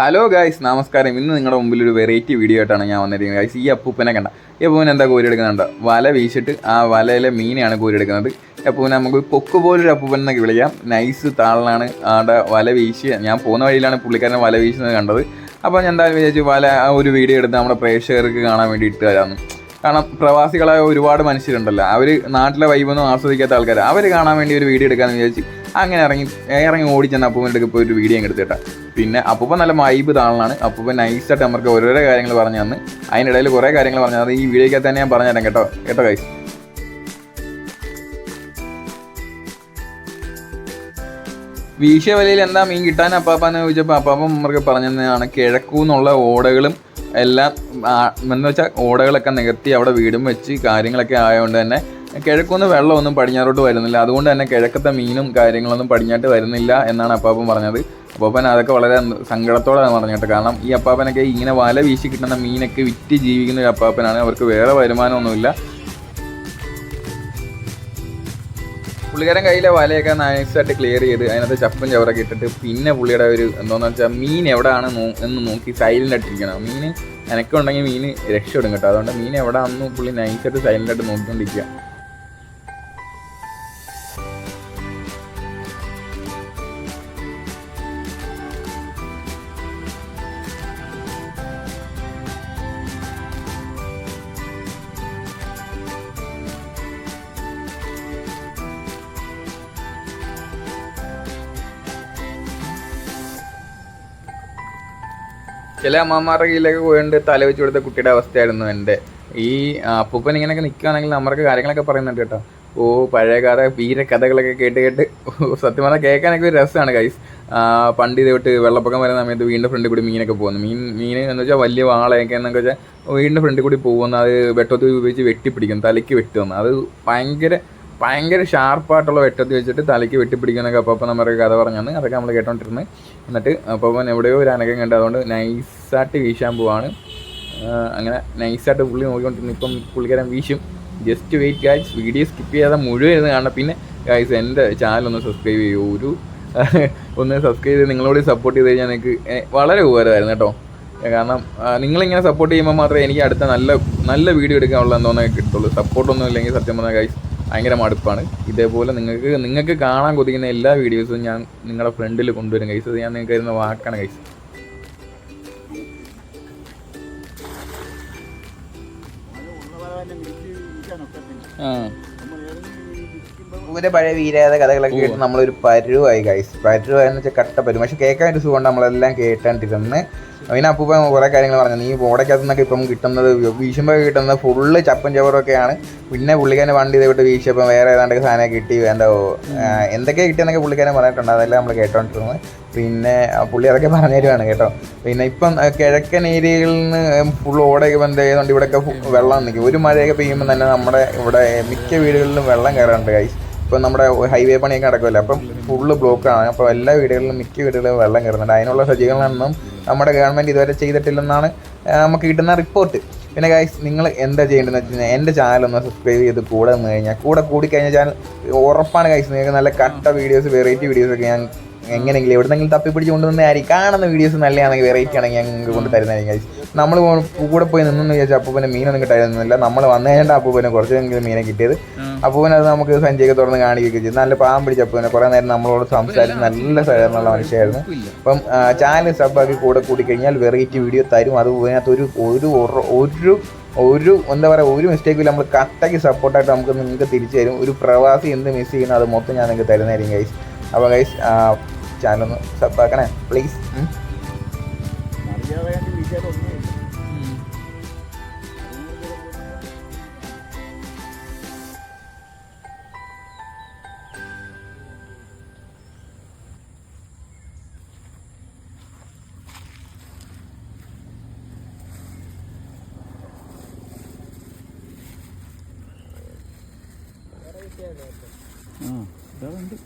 Hello guys നമസ്കാരം. ഇന്ന് നിങ്ങളുടെ മുമ്പിൽ ഒരു വെറൈറ്റി വീഡിയോ ആയിട്ടാണ് ഞാൻ വന്നിരിക്കുന്നത്. ഗായ്സ് ഈ അപ്പൂപ്പനെ കണ്ട. ഈ അപ്പൂപ്പൻ എന്താ കോരി എടുക്കുന്നുണ്ട്? വല വീശിട്ട് ആ വലയിലെ മീനെയാണ് കോരി എടുക്കുന്നത്. ഈ അപ്പൂപ്പനെ നമുക്ക് പൊക്ക് പോലൊരു അപ്പൂപ്പൻ എന്നൊക്കെ വിളിക്കാം. നൈസ് താളിലാണ് ആടെ വല വീശി ഞാൻ പോകുന്ന വഴിയിലാണ് പുള്ളിക്കാരനെ വല വീശുന്നത് കണ്ടത്. അപ്പോൾ ഞാൻ എന്തായാലും വിചാരിച്ചു വല ആ ഒരു വീഡിയോ എടുത്ത് നമ്മുടെ പ്രേക്ഷകർക്ക് കാണാൻ വേണ്ടി ഇട്ട് തരാമെന്ന് കാരണം പ്രവാസികളായ ഒരുപാട് മനുഷ്യരുണ്ടല്ലോ. അവർ നാട്ടിലെ വൈബൊന്നും ആസ്വദിക്കാത്ത ആൾക്കാർ അവർ കാണാൻ വേണ്ടി ഒരു വീഡിയോ എടുക്കാമെന്ന് വിചാരിച്ച് അങ്ങനെ ഇറങ്ങി ഇറങ്ങി ഓടിച്ചെന്ന് അപ്പൂപ്പന്റെ അടുത്ത് പോയി ഒരു വീഡിയോ എടുത്തിട്ട പിന്നെ അപ്പൂപ്പൻ നല്ല വൈബ് താളാണ് അപ്പൂപ്പൻ നൈസായിട്ട് നമുക്ക് ഓരോരോ കാര്യങ്ങൾ പറഞ്ഞു തന്ന്. അതിനിടയിൽ കുറേ കാര്യങ്ങൾ പറഞ്ഞു അത് ഈ വീഡിയോയ്ക്കകത്ത് തന്നെ ഞാൻ പറഞ്ഞുതരാം കേട്ടോ. കേട്ടോ കൈസ് വീശിയ വലയിൽ എന്താ മീൻ കിട്ടാൻ അപ്പാപ്പാന്ന് ചോദിച്ചപ്പോൾ അപ്പാപ്പൻ നമുക്ക് പറഞ്ഞതാണ് കിഴക്കൂന്നുള്ള ഓടകളും എല്ലാം എന്ന് വെച്ചാൽ ഓടകളൊക്കെ നികത്തി അവിടെ വീടും വെച്ച് കാര്യങ്ങളൊക്കെ ആയതുകൊണ്ട് തന്നെ കിഴക്കുന്ന് വെള്ളമൊന്നും പടിഞ്ഞാറോട്ട് വരുന്നില്ല. അതുകൊണ്ട് തന്നെ കിഴക്കത്തെ മീനും കാര്യങ്ങളൊന്നും പടിഞ്ഞാട്ട് വരുന്നില്ല എന്നാണ് അപ്പാപ്പൻ പറഞ്ഞത്. അപ്പാപ്പൻ അതൊക്കെ വളരെ സങ്കടത്തോടെയാണ് പറഞ്ഞിട്ട് കാരണം ഈ അപ്പാപ്പനൊക്കെ ഇങ്ങനെ വല വീശി കിട്ടുന്ന മീനൊക്കെ വിറ്റ് ജീവിക്കുന്ന ഒരു അപ്പാപ്പനാണ്. അവർക്ക് വേറെ വരുമാനമൊന്നുമില്ല. പുള്ളിക്കാരൻ കയ്യിലെ വലയൊക്കെ നൈസായിട്ട് ക്ലിയർ ചെയ്ത് അതിനകത്ത് ചപ്പും ചവറൊക്കെ ഇട്ടിട്ട് പിന്നെ പുള്ളിയുടെ ഒരു എന്താണെന്ന് വെച്ചാൽ മീൻ എവിടെയാണ് എന്ന് നോക്കി സൈലന്റ് ആയിട്ടിരിക്കണം മീൻ എനക്കുണ്ടെങ്കിൽ മീൻ രക്ഷപ്പെടും കേട്ടോ. അതുകൊണ്ട് മീൻ എവിടെയാണെന്ന് പുള്ളി നൈസായിട്ട് സൈലന്റ് ആയിട്ട് നോക്കിക്കൊണ്ടിരിക്കുക. ചില അമ്മമാരുടെ കയ്യിലൊക്കെ പോയിട്ട് തല വെച്ച് കൊടുത്ത കുട്ടിയുടെ അവസ്ഥയായിരുന്നു എന്റെ. ഈ അപ്പൂപ്പൻ ഇങ്ങനെയൊക്കെ നിൽക്കുകയാണെങ്കിൽ നമ്മൾക്ക് കാര്യങ്ങളൊക്കെ പറയുന്നുണ്ട് കേട്ടോ. ഓ പഴയകാല വീര കഥകളൊക്കെ കേട്ട് കേട്ട് സത്യം പറഞ്ഞാൽ കേൾക്കാനൊക്കെ ഒരു രസമാണ് കൈസ് പണ്ട് ഇത് തൊട്ട് വെള്ളപ്പൊക്കം വരുന്ന സമയത്ത് വീടിന്റെ ഫ്രണ്ടിൽ കൂടി മീനൊക്കെ പോകുന്നു. മീൻ മീൻ എന്ന് വെച്ചാൽ വലിയ വാളയൊക്കെ എന്നൊക്കെ വെച്ചാൽ വീടിന്റെ ഫ്രണ്ടിൽ കൂടി പോകുന്ന. അത് വെട്ടത്തിൽ ഉപയോഗിച്ച് വെട്ടിപ്പിടിക്കും തലയ്ക്ക് വെട്ടുന്നു. അത് ഭയങ്കര ഭയങ്കര ഷാർപ്പായിട്ടുള്ള വെട്ടത്തി വെച്ചിട്ട് തലയ്ക്ക് വെട്ടിപ്പിടിക്കുന്നൊക്കെ അപ്പോൾ നമ്മുടെ കഥ പറഞ്ഞാണ്. അതൊക്കെ നമ്മൾ കേട്ടോണ്ടിരുന്നത് എന്നിട്ട് അപ്പോൾ എവിടെയോ ഒരു അനക്കം കണ്ട് അതുകൊണ്ട് നൈസായിട്ട് വീശാൻ പോവാണ്. അങ്ങനെ നൈസായിട്ട് പുള്ളി നോക്കിക്കൊണ്ടിരുന്നു. ഇപ്പം പുള്ളിക്കാരൻ വീശും. Just wait guys video skip ചെയ്യാതെ മുഴുവൻ ഇരുന്ന് കാണണം. പിന്നെ ഗായ്സ് എന്റെ ചാനൽ ഒന്ന് സബ്സ്ക്രൈബ് ചെയ്യൂ. ഒരു ഒന്ന് സബ്സ്ക്രൈബ് ചെയ്ത് നിങ്ങളോട് സപ്പോർട്ട് ചെയ്ത് കഴിഞ്ഞാൽ എനിക്ക് വളരെ ഉപകാരമായിരുന്നു കേട്ടോ. കാരണം നിങ്ങളിങ്ങനെ സപ്പോർട്ട് ചെയ്യുമ്പോൾ മാത്രമേ എനിക്ക് അടുത്ത നല്ല നല്ല വീഡിയോ എടുക്കാനുള്ള എന്തോന്നൊക്കെ കിട്ടുള്ളൂ സപ്പോർട്ടൊന്നും ഇല്ലെങ്കിൽ സത്യം പറഞ്ഞാൽ ഗൈസ് ഭയങ്കര മടുപ്പാണ്. ഇതേപോലെ നിങ്ങൾക്ക് നിങ്ങൾക്ക് കാണാൻ കൊതിക്കുന്ന എല്ലാ വീഡിയോസും ഞാൻ നിങ്ങളുടെ ഫ്രണ്ടിൽ കൊണ്ടുവരും കൈസ് അത് ഞാൻ നിങ്ങൾക്ക് തരുന്ന വാക്കാണ് കൈസ് ഇവരെ പഴയ വീരാത കഥകളൊക്കെ കേട്ട് നമ്മളൊരു പരുവായി കൈസ് പരുവായെന്ന് വെച്ചാൽ കട്ട പരു പക്ഷെ കേൾക്കാൻ ഒരു സുഖമുണ്ട്. നമ്മളെല്ലാം കേട്ടാണ്ടിരുന്ന് അതിന് അപ്പൂപ്പ കുറേ കാര്യങ്ങൾ പറഞ്ഞു. നീ ഓടയ്ക്കകത്തു നിന്നൊക്കെ ഇപ്പം കിട്ടുന്നത് വീശുമ്പോൾ കിട്ടുന്നത് ഫുള്ള് ചപ്പും ചവറൊക്കെയാണ്. പിന്നെ പുള്ളിക്കാരൻ വണ്ടി ഇതേവിട്ട് വീശിയപ്പോൾ വേറെ ഏതാണ്ട് സാധനം കിട്ടി. എന്തോ എന്തൊക്കെ കിട്ടിയെന്നൊക്കെ പുള്ളിക്കാരൻ പറഞ്ഞിട്ടുണ്ട് അതെല്ലാം നമ്മൾ കേട്ടോണ്ടിരുന്നത്. പിന്നെ പുള്ളി അതൊക്കെ പറഞ്ഞു തരുവാണ് കേട്ടോ. പിന്നെ ഇപ്പം കിഴക്കൻ ഏരിയകളിൽ നിന്ന് ഫുൾ ഓടയൊക്കെ ബന്ധം ചെയ്തുകൊണ്ട് ഇവിടെയൊക്കെ വെള്ളം നിൽക്കും ഒരു മഴയൊക്കെ പെയ്യുമ്പോൾ തന്നെ നമ്മുടെ ഇവിടെ മിക്ക വീടുകളിലും വെള്ളം കയറാറുണ്ട് കൈസ് ഇപ്പം നമ്മുടെ ഹൈവേ പണിയൊക്കെ നടക്കുമല്ലോ അപ്പം ഫുള്ള് ബ്ലോക്കാണ് അപ്പോൾ എല്ലാ വീടുകളിലും മിക്ക വീടുകളിലും വെള്ളം കയറുന്നുണ്ട്. അതിനുള്ള സജ്ജീകരണമൊന്നും നമ്മുടെ ഗവൺമെന്റ് ഇതുവരെ ചെയ്തിട്ടില്ലെന്നാണ് നമുക്ക് കിട്ടുന്ന റിപ്പോർട്ട് പിന്നെ ഗൈസ് നിങ്ങൾ എന്താ ചെയ്യേണ്ടതെന്ന് വെച്ച് കഴിഞ്ഞാൽ എന്റെ ചാനൽ ഒന്ന് സബ്സ്ക്രൈബ് ചെയ്ത് കൂടെ നിന്ന് കഴിഞ്ഞാൽ കൂടെ കൂടിക്കഴിഞ്ഞാൽ ചാനൽ ഉറപ്പാണ് ഗൈസ് നിങ്ങൾക്ക് നല്ല കട്ട വീഡിയോസ് വെറൈറ്റി വീഡിയോസൊക്കെ ഞാൻ എങ്ങനെയെങ്കിലും എവിടെന്നെങ്കിലും തപ്പിപ്പിടിച്ച് കൊണ്ടുവന്നതായിരിക്കും. കാണുന്ന വീഡിയോസ് നല്ലതാണെങ്കിൽ വെറൈറ്റി ആണെങ്കിൽ ഞങ്ങൾക്ക് കൊണ്ട് തരുന്നതായിരിക്കും നമ്മൾ കൂടെ പോയി നിന്നെന്ന് വിചാരിച്ചാൽ അപ്പൂപ്പനെ മീനൊന്നും കിട്ടായിരുന്നില്ല നമ്മൾ വന്നു കഴിഞ്ഞാൽ അപ്പൂപ്പനെ കുറച്ചെങ്കിലും മീനെ കിട്ടിയത്. അപ്പൂപ്പനെ അത് നമുക്ക് സഞ്ചയൊക്കെ തുറന്ന് കാണിക്കുകയൊക്കെ ചെയ്തു. നല്ല പാമ്പ് പിടിച്ച അപ്പൂപ്പനെ. കുറേ നേരം നമ്മളോട് സംസാരിച്ച് നല്ല സഹകരണമുള്ള മനുഷ്യരായിരുന്നു. അപ്പം ചാനൽ സബ്ബാക്കി കൂടെ കൂടി കഴിഞ്ഞാൽ വെറൈറ്റി വീഡിയോ തരും. അത് അതിനകത്ത് ഒരു ഒരു ഒരു ഒരു എന്താ പറയുക ഒരു മിസ്റ്റേക്കും നമ്മൾ കട്ടയ്ക്ക് സപ്പോർട്ടായിട്ട് നമുക്ക് നിങ്ങൾക്ക് തിരിച്ചു തരും. ഒരു പ്രവാസി എന്ത് മിസ് ചെയ്യുന്നു അത് മൊത്തം ഞാൻ നിങ്ങൾക്ക് തരുന്നതായിരിക്കും ഗൈസ് അപ്പോൾ ഗൈസ് ചാനൽ ഒന്ന് സബ്ബാക്കണേ പ്ലീസ് ആ ഇതാ ഉണ്ട്